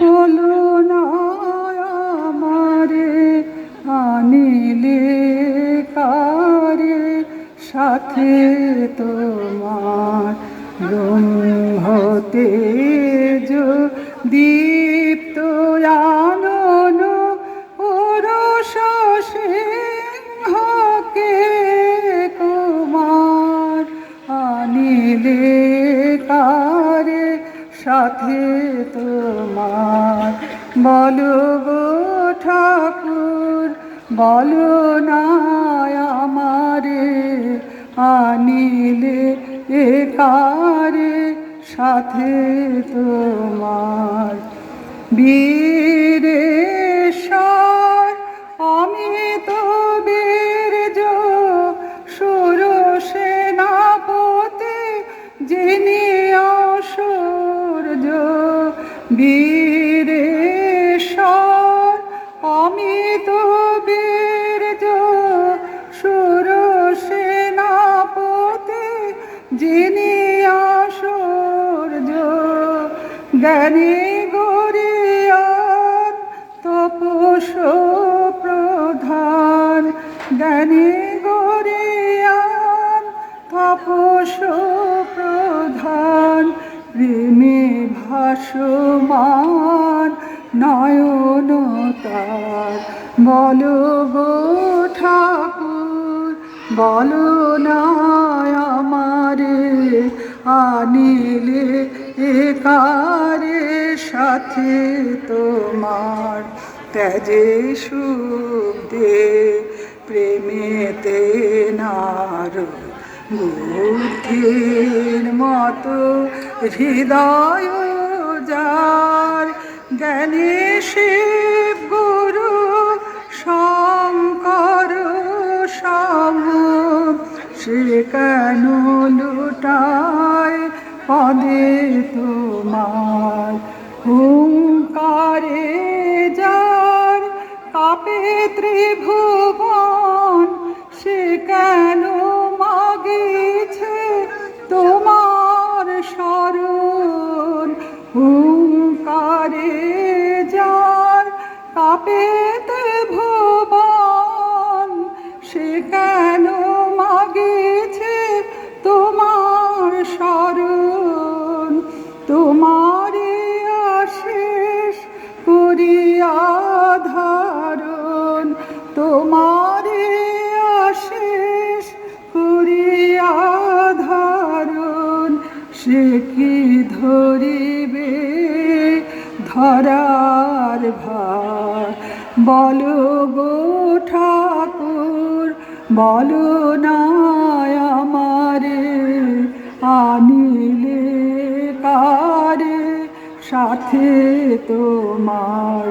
বলো না আমারে আনিলে কারে সাথে তোমার রুম দীপ্ত সাথে তোমার। বলো গো ঠাকুর বলো না আমারে আনিলে এ কারে সাথে তোমার। বীরেশ্বর জ্ঞানী গরিয়ান তপস প্রধান জ্ঞানী গরিয়ান তপস প্রধান প্রেমে ভাসমান নয়ন তার। বলো ঠাকুর, বলো না আমারে, আনিলে একারে সাথে তোমার ত্যাজে সুখ দে প্রেমেতে নার বুদ্ধির মতো হৃদয় যার জ্ঞানী শিব গুরু শঙ্কর সম সে কেন লুটায় পদে তোমার। হুঙ্কারে যার কাপে ত্রিভুবন সে কেন মাগিছে তোমার স্মরণ? হুঙ্কারে যার কাপে ধারণ তোমারে আশেষ করিয়া ধারণ, সে কি ধরিবে ধরার ভার? বলো গো ঠাকুর, বলো না সাথে তোমার